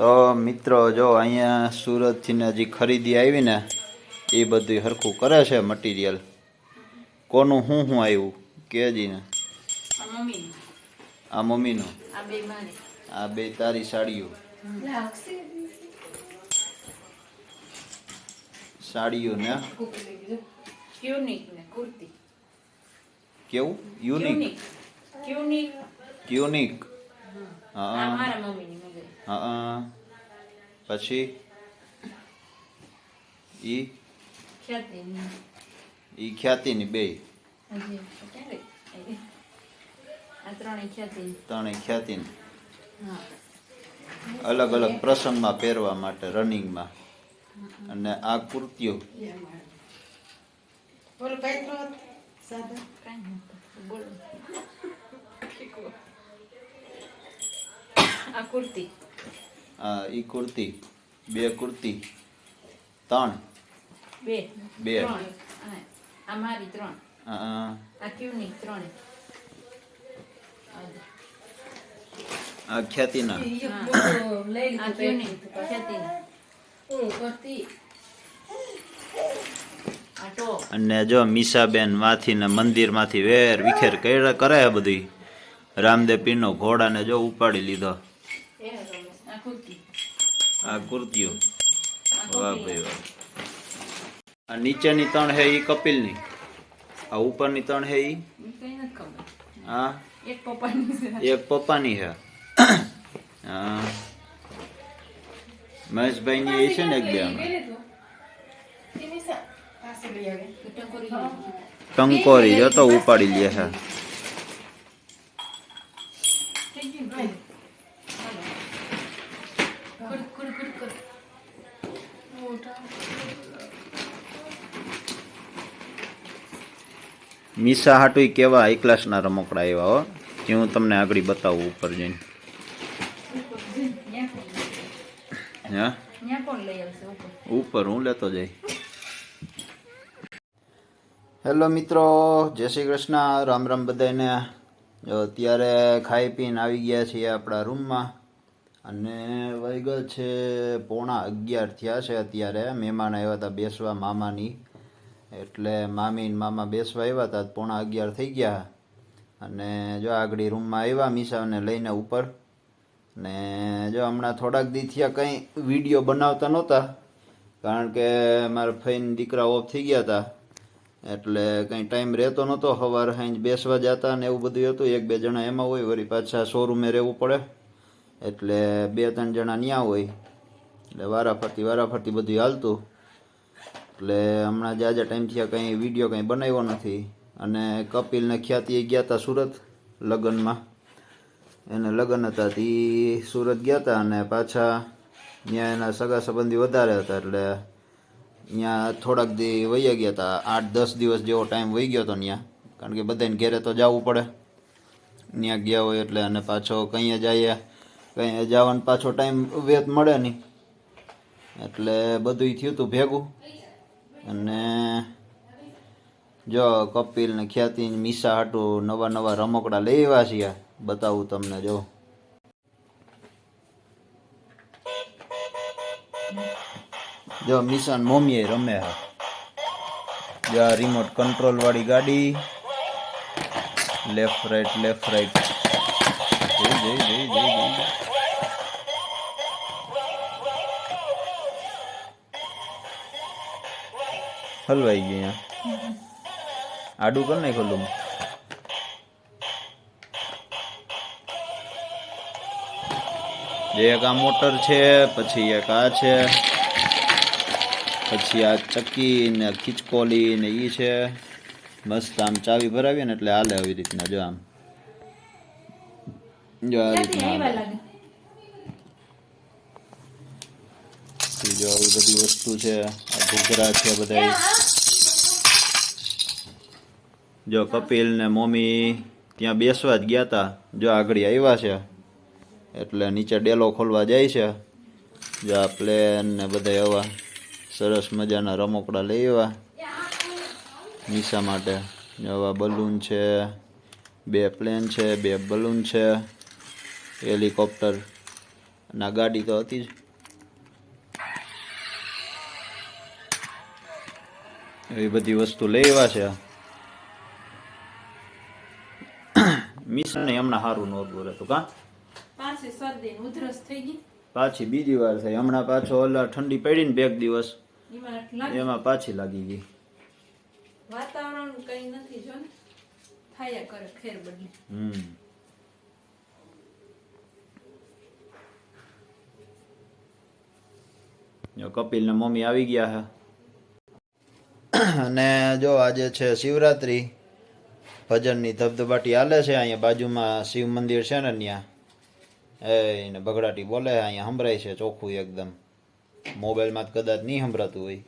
તો મિત્રો જો અહીંયા સુરતથી ને હજી ખરીદી આવી ને એ બધું હરખું કરે છે મટીરિયલ કોનું શું શું આવ્યું કેજીને. આ મમ્મીનું. આ બે તારી સાડીઓ. સાડીઓ ને કેવું? યુનિક. યુનિક હા હા પછી? ઈ? ઈ ખ્યાતિની બે. ત્રણેય ખ્યાતિની. અલગ અલગ પ્રસંગમાં પહેરવા માટે રનિંગમાં. અને આ કુર્તીઓ. બોલો પેટ્રો સાદા કાંઈ નથી બોલો આ કુર્તી. આ ઈ કુર્તી બે કુર્તી ત્રણ. બે. બે. ત્રણ. આ- મારી ત્રણ. આ ક્યુની? ત્રણ. આ ખ્યાતિના. આ ક્યુનિક ખ્યાતિની. કરતી. અને જો મીસાબેનમાંથી ને મંદિરમાંથી વેર વિખેર કરે કરે બધી. રામદેવ પીરનો ઘોડાને જો ઉપાડી લીધો. આ કુર્તી કુર્તીઓ વાહ ભાઈ વાહ. આ નીચેની ત્રણ હે ઈ કપિલની? આ ઉપરની ત્રણ હે ઈ? આ એક પપ્પાની એક પપ્પાની હે હા. મહેશભાઈની એ છે ને એક બે ટંકોરી જો તો ઉપાડી લે છે થઈ ગયું ને? હાલો. કુડ, કુડ, કુડ, કુડ. મીસા હાટુય કેવા હાઈ ક્લાસના રમકડા એવા હો? જે હું તમને આગળ બતાવું ઉપર જઈને? હા? ઉપર? હું લેતો જઈ. હેલો મિત્રો, જય શ્રી કૃષ્ણ. રામ રામ બધાને અત્યારે ખાઈ પીને આવી ગયા છીએ આપણા રૂમમાં. અને વાગ્યા છે પોણા અગિયાર થયા છે અત્યારે. મહેમાન આવ્યા હતા બેસવા, મામાની. એટલે મામી ને મામા બેસવા આવ્યા હતા પોણા અગિયાર થઈ ગયા. અને જો આગળ રૂમમાં આવ્યા મીસાને લઈને ઉપર. ને જો હમણાં થોડાક દી થયા કંઈ વીડિયો બનાવતા નહોતા, કારણ કે મારા ફઈન દીકરા ઓફ થઈ ગયા હતા એટલે કંઈ ટાઈમ રહેતો નહોતો સવારે સાંજ બેસવા જતા ને એવું બધું હતું. એક બે જણા એમાં હોય, વળી પાછા શોરૂમે રહેવું પડે. એટલે બે ત્રણ જણા ન્યા હોય. એટલે વારાફરતી વારાફરતી બધું હાલતું. એટલે હમણાં જાજા ટાઈમ થયા કંઈ વીડિયો કંઈ બનાવ્યો નથી. અને કપિલને ખ્યાતિ ગયા હતા સુરત લગ્નમાં. એને લગ્ન હતા તે સુરત ગયા હતા અને પાછા ત્યાં એના સગા સંબંધી વધારે હતા એટલે ત્યાં થોડાક દી વહી ગયા હતા આઠ, દસ દિવસ જેવો ટાઈમ વહી ગયો હતો ત્યાં કારણ કે બધાને ઘેરે તો જવું પડે. ત્યાં ગયા હોય એટલે અને પાછો કંઈ જઈએ કંઈ જવાનો પાછો ટાઈમ વેત મળે નહીં એટલે બધું થયું હતું ભેગું. અને જો કપિલ ને ખ્યાતિ મીસા હાટું નવા નવા રમકડા આવ્યા છીએ. બતાવું તમને, જો. જો મિશન મમ્મી રમે હા જો આ રિમોટ કંટ્રોલ વાળી ગાડી. લેફ્ટ રાઈટ લેફ્ટ રાઈટ જય જય જય જય જઈ હલવાઈ ગયું અહીંયા. આડું કર નાખ ખોલું જે એક આ મોટર છે પછી એક આ છે પછી આ ચક્કી ને ખીચકોલી ને ઈ છે. મસ્ત આમ ચાવી ભરાવીએ ને એટલે હાલે આવી રીતના જો આમ. જો આ રીતના જો આવી બધી વસ્તુ છે ઘૂઘરા છે બધા જો કપિલ ને મમ્મી ત્યાં બેસવા જ ગયા હતા જો આગળ આવ્યા છે, એટલે નીચે ડેલો ખોલવા જાય છે. જો આ પ્લેન ને બધા એવા સરસ મજાના રમકડા લઈ આવ્યા નિશા માટે. આવા બલૂન છે, બે પ્લેન છે, બે બલૂન છે હેલિકોપ્ટર ના ગાડી તો હતી જ. એવી બધી વસ્તુ લેવા છે. મિશન ને હમણાં સારું નહોતું રહેતું કા? પાછી બીજી વાર થઈ. હમણાં પાછો ઓલા ઠંડી પડી ને બે દિવસ. એમાં પાછી લાગી ગઈ. વાતાવરણ કઈ નથી જો ને. થાયા કરે ખેર બદલી. હમ. કપિલ ને મમ્મી આવી ગયા છે અને જો આજે છે શિવરાત્રી, ભજનની ધબધબાટી હાલે છે, અહીંયા બાજુમાં શિવ મંદિર છે ને ત્યાં. એ ને બગડાટી બોલે, અહીંયા સંભળાય છે ચોખ્ખું એકદમ. મોબાઈલમાં કદાચ નહીં સંભળાતું હોય.